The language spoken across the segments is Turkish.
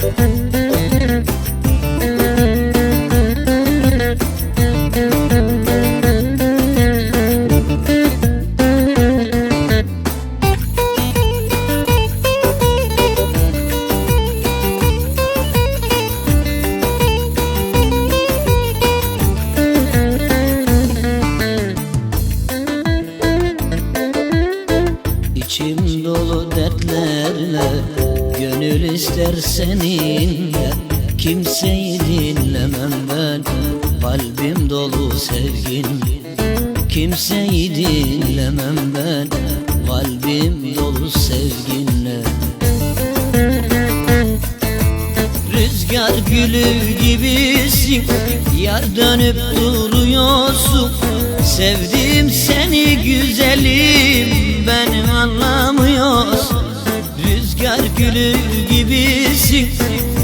Mm-hmm. Gönül ister seninle Kimseyi dinlemem ben Kalbim dolu sevginle Kimseyi dinlemem ben Kalbim dolu sevginle. Rüzgar gülü gibisin Yar dönüp duruyorsun. Sevdim seni güzelim Ben anlamıyorsun Rüzgar gülü gibisin.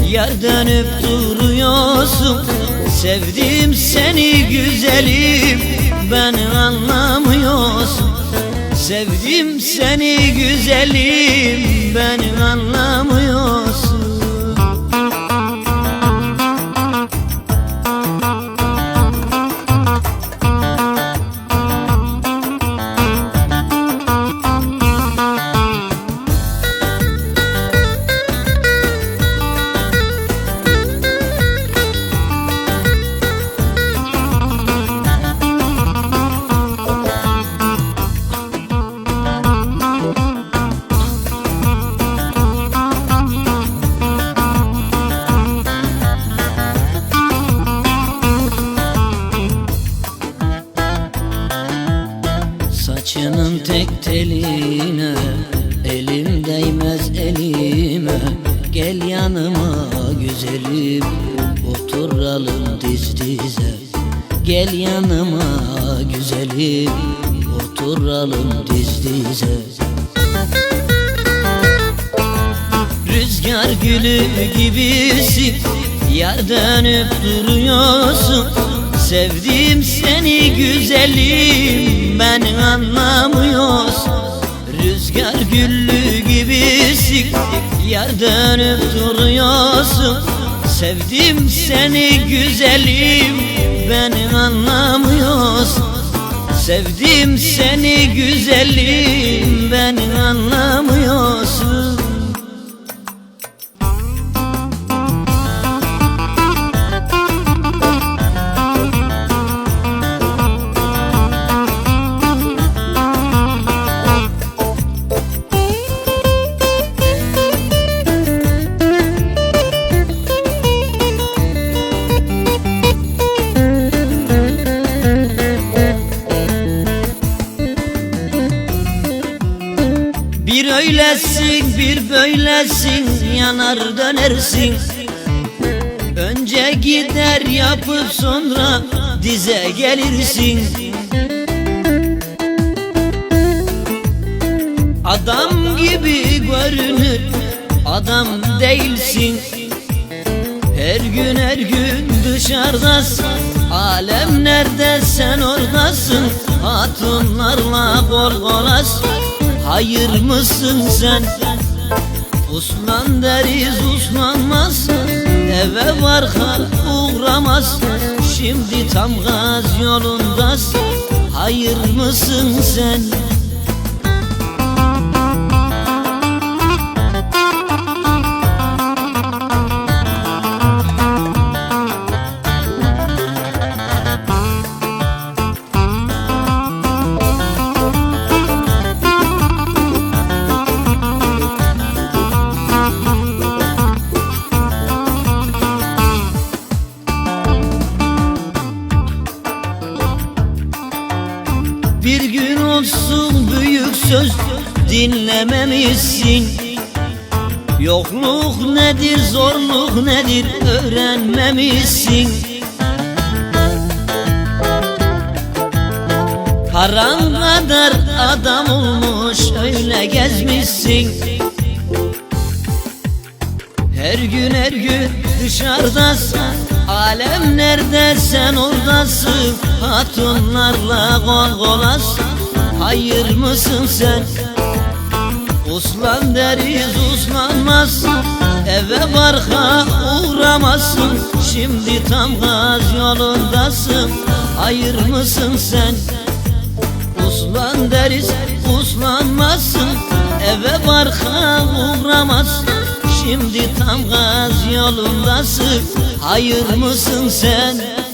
Yar dönüp duruyorsun. Sevdim seni güzelim. Ben anlamıyorsun. Sevdim seni güzelim. Ben anlamıyorsun teline Elim değmez elime Gel yanıma güzelim Oturalım diz dize. Gel yanıma güzelim Oturalım diz dize. Rüzgar gülü gibisin Yar dönüp duruyorsun. Sevdim seni güzelim Ben anlamıyorsun Rüzgar güllü gibisin Yar dönüp duruyorsun. Sevdim seni güzelim Ben anlamıyorsun. Sevdim seni güzelim Ben anlamıyorsun Bir öylesin bir böylesin yanar dönersin. Önce gider yapıp sonra dize gelirsin. Adam gibi görünür adam değilsin. Her gün her gün dışarıdasın. Alem nerede sen oradasın. Hatunlarla kol kolasın Hayır mısın sen? Uslan deriz uslanmaz Eve var hal uğramaz Şimdi tam gaz yolundasın. Hayır mısın sen söz dinlememişsin. Yokluk nedir zorluk nedir öğrenmemişsin. Paran kadar adam olmuş öyle gezmişsin. Her gün her gün dışarıdasın. Alem nerede sen oradasın. Hatunlarla kol kolasın Hayır mısın sen? Uslan deriz uslanmaz. Eve barka uğramazsın. Şimdi tam gaz yolundasın. Hayır mısın sen? Uslan deriz uslanmazsın. Eve barka uğramazsın. Şimdi tam gaz yolundasın. Hayır mısın sen